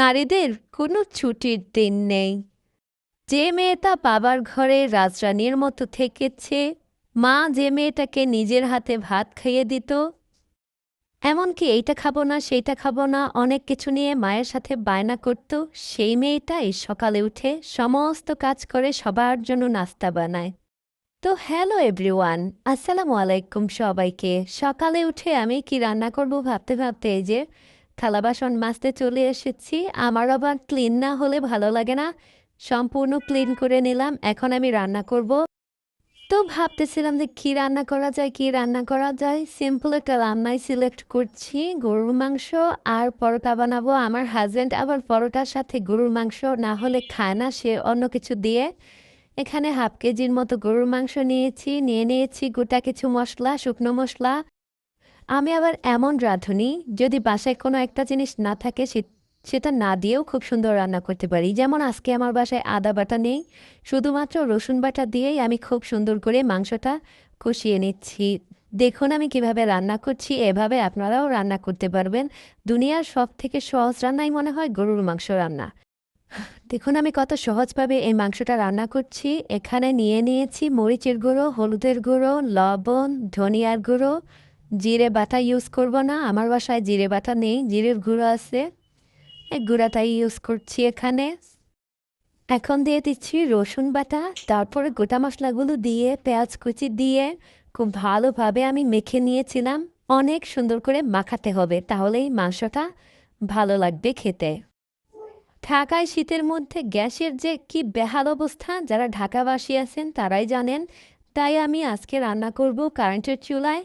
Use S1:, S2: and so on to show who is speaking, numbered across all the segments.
S1: নারীদের কোনো ছুটির দিন নেই। যে মেয়েটা বাবার ঘরে রাজরানীর মতো থেকেছে, মা যে মেয়েটাকে নিজের হাতে ভাত খাইয়ে দিত, এমনকি এইটা খাব না, সেইটা খাব না, অনেক কিছু নিয়ে মায়ের সাথে বায়না করত, সেই মেয়েটাই সকালে উঠে সমস্ত কাজ করে সবার জন্য নাস্তা বানায়। তো হ্যালো এভরিওয়ান, আসসালামু আলাইকুম সবাইকে। সকালে উঠে আমি কি রান্না করব ভাবতে ভাবতে এই যে থালা বাসন মাজতে চলে এসেছি। আমার আবার ক্লিন না হলে ভালো লাগে না। সম্পূর্ণ ক্লিন করে নিলাম, এখন আমি রান্না করব। তো ভাবতেছিলাম যে কী রান্না করা যায়, কী রান্না করা যায়। সিম্পল একটা রান্নাই সিলেক্ট করছি, গরুর মাংস আর পরোটা বানাবো। আমার হাজব্যান্ড আবার পরোটার সাথে গরুর মাংস না হলে খায় না, সে অন্য কিছু দিয়ে। এখানে হাফ কেজির মতো গরুর মাংস নিয়েছি, নিয়ে নিয়েছি গোটা কিছু মশলা, শুকনো মশলা। আমি আবার এমন রাঁধুনি, যদি বাসায় কোনো একটা জিনিস না থাকে সেটা না দিয়েও খুব সুন্দর রান্না করতে পারি। যেমন আজকে আমার বাসায় আদা বাটা নেই, শুধুমাত্র রসুন বাটা দিয়েই আমি খুব সুন্দর করে মাংসটা কষিয়ে নিচ্ছি। দেখুন আমি কীভাবে রান্না করছি, এভাবে আপনারাও রান্না করতে পারবেন। দুনিয়ার সব থেকে সহজ রান্নাই মনে হয় গরুর মাংস রান্না। দেখুন আমি কত সহজভাবে এই মাংসটা রান্না করছি। এখানে নিয়ে নিয়েছি মরিচের গুঁড়ো, হলুদের গুঁড়ো, লবণ, ধনিয়ার গুঁড়ো জিরে বাটা ইউজ করব না, আমার বাসায় জিরে বাটা নেই, জিরের গুঁড়ো আছে। এই গুঁড়াটাই ইউজ করছি এখানে। এখন দিয়ে দিচ্ছি রসুন বাটা, তারপরে গোটা মশলাগুলো দিয়ে, পেঁয়াজ কুচি দিয়ে খুব ভালোভাবে আমি মেখে নিয়েছিলাম। অনেক সুন্দর করে মাখাতে হবে, তাহলেই মাংসটা ভালো লাগবে খেতে। ঢাকায় শীতের মধ্যে গ্যাসের যে কি বেহাল অবস্থা, যারা ঢাকাবাসী আছেন তারাই জানেন, তাই আমি আজকে রান্না করব কারেন্টের চুলায়।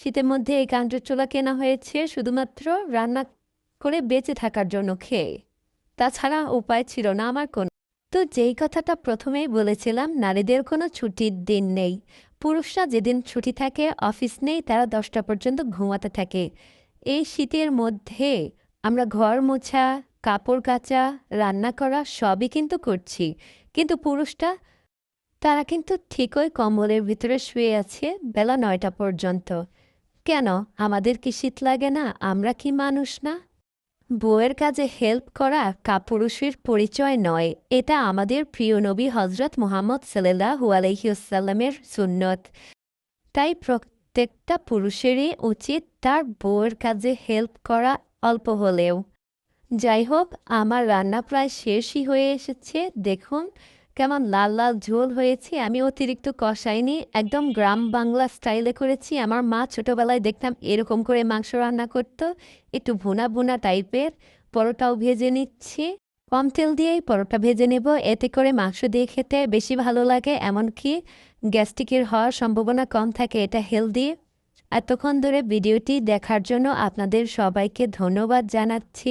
S1: শীতের মধ্যে এই কারেন্টের চুলা কেনা হয়েছে শুধুমাত্র রান্না করে বেঁচে থাকার জন্য খেয়ে। তাছাড়া উপায় ছিল না আমার কোনো। তো যেই কথাটা প্রথমেই বলেছিলাম, নারীদের কোনো ছুটির দিন নেই। পুরুষরা যেদিন ছুটি থাকে, অফিস নেই, তারা দশটা পর্যন্ত ঘুমাতে থাকে। এই শীতের মধ্যে আমরা ঘর মোছা, কাপড় কাচা, রান্না করা সবই কিন্তু করছি। কিন্তু পুরুষটা তারা কিন্তু ঠিকই কম্বলের ভিতরে শুয়ে আছে বেলা নয়টা পর্যন্ত। কেন? আমাদের কি শীত লাগে না? আমরা কি মানুষ না? বউয়ের কাজে হেল্প করা কাপুরুষের পরিচয় নয়। এটা আমাদের প্রিয় নবী হজরত মোহাম্মদ সাল্লাহু আলহিউসাল্লামের সুন্নত। তাই প্রত্যেকটা পুরুষেরই উচিত তার বউয়ের কাজে হেল্প করা অল্প হলেও। যাই হোক, আমার রান্না প্রায় শেষই হয়ে এসেছে। দেখুন কেমন লাল লাল ঝোল হয়েছে, আমি অতিরিক্ত কষাইনি, একদম গ্রাম বাংলা স্টাইলে করেছি। আমার মা ছোটোবেলায় দেখতাম এরকম করে মাংস রান্না করতো, একটু ভুনা ভুনা টাইপের, পরোটাও ভেজে নিচ্ছি। কম তেল দিয়েই পরোটা ভেজে নেব, এতে করে মাংস দিয়ে খেতে বেশি ভালো লাগে, এমনকি গ্যাস্ট্রিকের হওয়ার সম্ভাবনা কম থাকে, এটা হেলদি। এতক্ষণ ধরে ভিডিওটি দেখার জন্য আপনাদের সবাইকে ধন্যবাদ জানাচ্ছি।